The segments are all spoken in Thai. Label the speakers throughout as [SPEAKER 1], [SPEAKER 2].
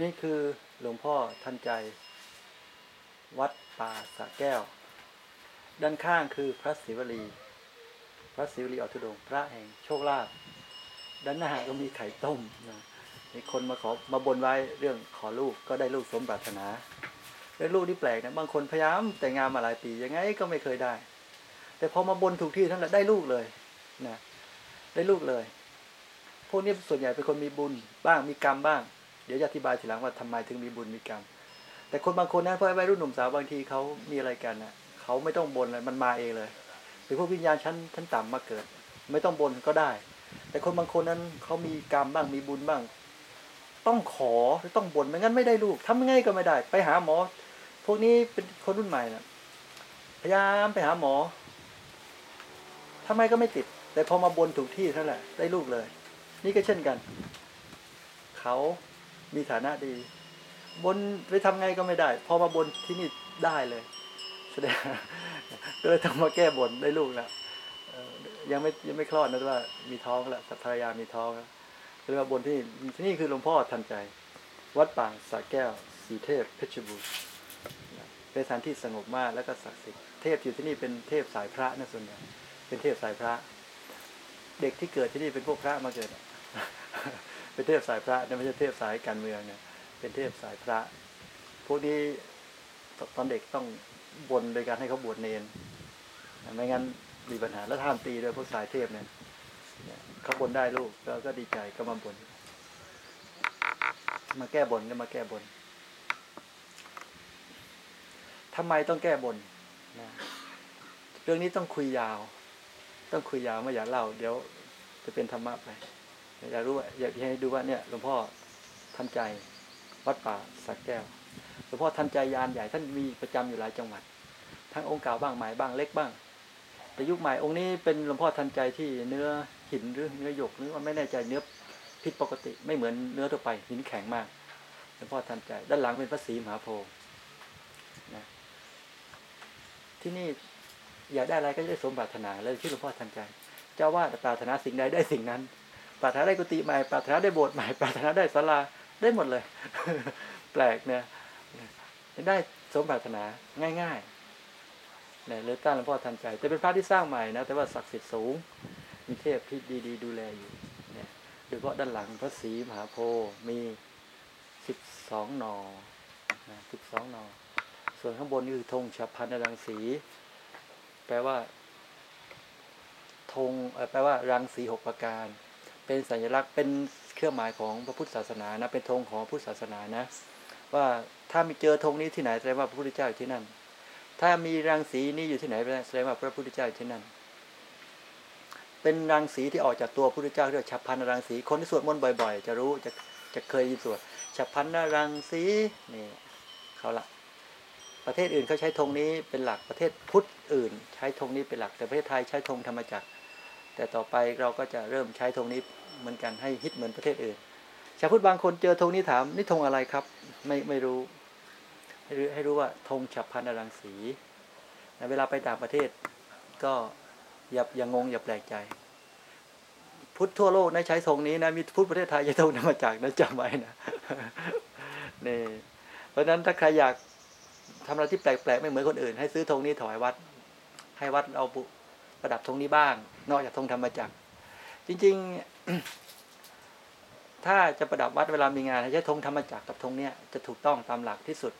[SPEAKER 1] นี่คือหลวงพ่อทันใจ วัดป่าสะแก้ว ด้านข้างคือพระศิวลี พระศิวลีออทุดงพระแห่งโชคลาภด้านหน้าก็มีไข่ต้มนะมีคนมาขอมาบนไว้เรื่องขอลูกก็ได้ลูกสมปรารถนาแล้วลูกที่แปลกนะบางคนพยายามแต่งงานมาหลายปียังไงก็ไม่เคยได้ แต่พอมาบนถูกที่ทั้งนั้นได้ลูกเลยนะได้ลูกเลย พวกนี้ส่วนใหญ่เป็นคนมีบุญบ้างมีกรรมบ้าง ดี๋ยวจะอธิบายทีหลังว่าทำไมถึงมีบุญมีกรรม แต่คนบางคนนั้นพอวัยรุ่นหนุ่มสาวบางทีเขามีอะไรกันนะเขาไม่ต้องบนเลยมันมาเองเลยหรือพวกวิญญาณชั้นชั้นต่ำมาเกิด ไม่ต้องบนก็ได้ แต่คนบางคนนั้นเขามีกรรมบ้างมีบุญบ้าง ต้องขอหรือต้องบนไม่งั้นไม่ได้ลูกทำยังไงก็ไม่ได้ ไปหาหมอ พวกนี้เป็นคนรุ่นใหม่นะพยายามไปหาหมอทำไมก็ไม่ติด แต่พอมาบนถูกที่เท่านั้นแหละได้ลูกเลย นี่ก็เช่นกัน เขา มีฐานะดี บนไปทำไงก็ไม่ได้ พอมาบนที่นี่ได้เลยแสดงก็เลยต้องมาแก้บนได้ลูกแล้วยังไม่ยังไม่คลอดนะว่ามีท้องแล้วภรรยามีท้องแล้วก็เลยมาบนที่ที่นี่คือหลวงพ่อทันใจ วัดป่าสระแก้วสีเทพเพชรบูรณ์เป็นสถานที่สงบมากแล้วก็ศักดิ์สิทธิ์เทพอยู่ที่นี่เป็นเทพสายพระนะส่วนใหญ่เป็นเทพสายพระ เด็กที่เกิดที่นี่เป็นพวกพระมาเกิด เป็นเทพสายพระนะไม่ใช่เทพสายการเมืองเนี่ยเป็นเทพสายพระ พวกนี้ตอนเด็กต้องบนโดยการให้เขาบวชเนนไม่งั้นมีปัญหาแล้วท่ามตีด้วยพวกสายเทพเนี่ยเนี่ยเขาบนได้ลูกแล้วก็ดีใจก็มาบน มาแก้บนก็มาแก้บนทำไมต้องแก้บนนะเรื่องนี้ต้องคุยยาว ต้องคุยยาวไม่อยากเล่า เดี๋ยวจะเป็นธรรมะไป อยากรู้ว่าอยากให้ดูว่าเนี่ยหลวงพ่อทันใจวัดป่าสักแก้วหลวงพ่อทันใจยานใหญ่ท่านมีประจำอยู่หลายจังหวัด ทั้งองค์เก่าบ้างใหม่บ้างเล็กบ้าง แต่ยุคใหม่องค์นี้เป็นหลวงพ่อทันใจที่เนื้อหินหรือเนื้อหยกหรือว่าไม่แน่ใจเนื้อผิดปกติไม่เหมือนเนื้อทั่วไปหินแข็งมากหลวงพ่อทันใจ ด้านหลังเป็นพระศรีมหาโพธิ์นะที่นี่อยากได้อะไรก็ได้สมปรารถนาเลยที่หลวงพ่อทันใจ เจ้าว่าปรารถนาสิ่งใดได้สิ่งนั้น ปรารถนาได้กุฏิใหม่ปรารถนาได้โบสถ์ใหม่ปรารถนาได้ศาลาได้หมดเลย แปลกเนี่ยได้สมปรารถนาง่ายๆเนี่ยเลยตั้งหลวงพ่อทันใจ แต่เป็นพระที่สร้างใหม่นะ แต่ว่าศักดิ์สิทธิ์สูง มีเทพที่ดีๆ ดูแลอยู่เนี่ยโดยเฉพาะด้านหลังพระศรีมหาโพธิ์มีสิบสองนอสิบสองนอส่วนข้างบนนี่คือธงฉับพันรังสี แปลว่าธงแปลว่ารังสีหกประการ เป็นสัญลักษณ์เป็นเครื่องหมายของพระพุทธศาสนานะเป็นธงของพุทธศาสนานะ ว่าถ้ามีเจอธงนี้ที่ไหนแสดงว่าพระพุทธเจ้าอยู่ที่นั่น ถ้ามีรังสีนี้อยู่ที่ไหนแสดงว่าพระพุทธเจ้าอยู่ที่นั่น เป็นรังสีที่ออกจากตัวพระพุทธเจ้าเรียกว่าฉับพันรังสีคนที่สวดมนต์บ่อย ๆ จะรู้จะจะเคยยินสวดฉับพันรังสีนี่เขาละประเทศอื่นเขาใช้ธงนี้เป็นหลักประเทศพุทธอื่น ใช้ธงนี้เป็นหลักแต่ประเทศไทยใช้ธงธรรมจักร แต่ต่อไปเราก็จะเริ่มใช้ธงนี้เหมือนกันให้ฮิตเหมือนประเทศอื่น ชาวพุทธบางคนเจอธงนี้ถามนี่ธงอะไรครับ ไม่ไม่รู้ ให้รู้ให้รู้ว่าธงฉับพันอรังสีเวลาไปต่างประเทศก็อย่าอย่างงอย่าแปลกใจ พุทธทั่วโลกนะใช้ธงนี้นะมีพุทธประเทศไทยใช้ธงธรรมจักนะจำไว้นะนี่เพราะฉะนั้นถ้าใครอยากทำอะไรที่แปลกๆไม่เหมือนคนอื่น ให้ซื้อธงนี้ถวายวัด ให้วัดเอาบุ ประดับธงนี้บ้าง นอกจากธงธรรมจักร จริง ๆ ถ้าจะประดับวัดเวลามีงานให้ใช้ธงธรรมจักรกับธงเนี้ยจะถูกต้องตามหลักที่สุด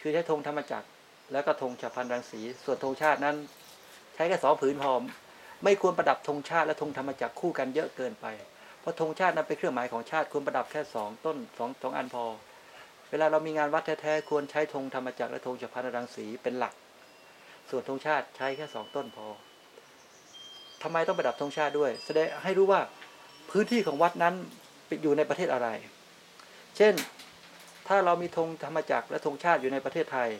[SPEAKER 1] คือใช้ธงธรรมจักร แล้วก็ธงฉับพันรังสี ส่วนธงชาตินั้น ใช้แค่สองผืนพอไม่ควรประดับธงชาติและธงธรรมจักรคู่กันเยอะเกินไป เพราะธงชาตินั้นเป็นเครื่องหมายของชาติควรประดับแค่สองต้นสองสองอันพอ เวลาเรามีงานวัดแท้ๆควรใช้ธงธรรมจักรและธงฉับพันรังสีเป็นหลัก ส่วนธงชาติใช้แค่สองต้นพอทำไมต้องประดับธงชาติด้วย แสดงให้รู้ว่าพื้นที่ของวัดนั้นอยู่ในประเทศอะไร เช่นถ้าเรามีธงธรรมจักรและธงชาติอยู่ในประเทศไทย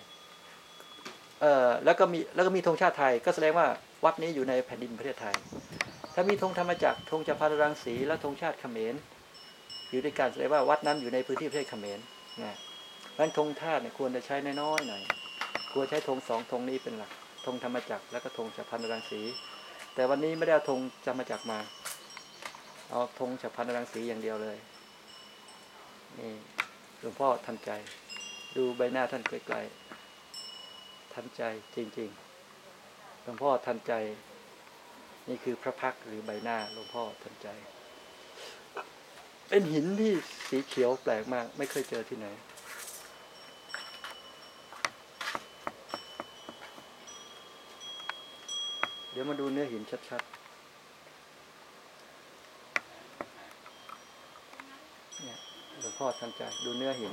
[SPEAKER 1] เอ่อแล้วก็มีแล้วก็มีธงชาติไทย ก็แสดงว่าวัดนี้อยู่ในแผ่นดินประเทศไทย ถ้ามีธงธรรมจักรธงจักรพรรรังสีและธงชาติเขมรอยู่ด้วยกันแสดงว่าวัดนั้นอยู่ในพื้นที่ประเทศเขมรนะเพราะฉะนั้นธงชาติเนี่ยควรจะใช้น้อยๆหน่อย ควรใช้ธงสองธงนี้เป็นหลักธงธรรมจักรและก็ธงจักรพรรณรังสี แต่วันนี้ไม่ได้เอาธงจะมจากรมา เอาธงฉับพันรังสีอย่างเดียวเลยนี่หลวงพ่อทันใจ ดูใบหน้าท่านใกลๆทันใจจริงๆหลวงพ่อทันใจ นี่คือพระพักหรือใบหน้าหลวงพ่อทันใจ เป็นหินที่สีเขียวแปลกมาก ไม่เคยเจอที่ไหน ดี๋ยวมาดูเนื้อหินชัดๆ เนี่ยหลวงพ่อทันใจดูเนื้อหิน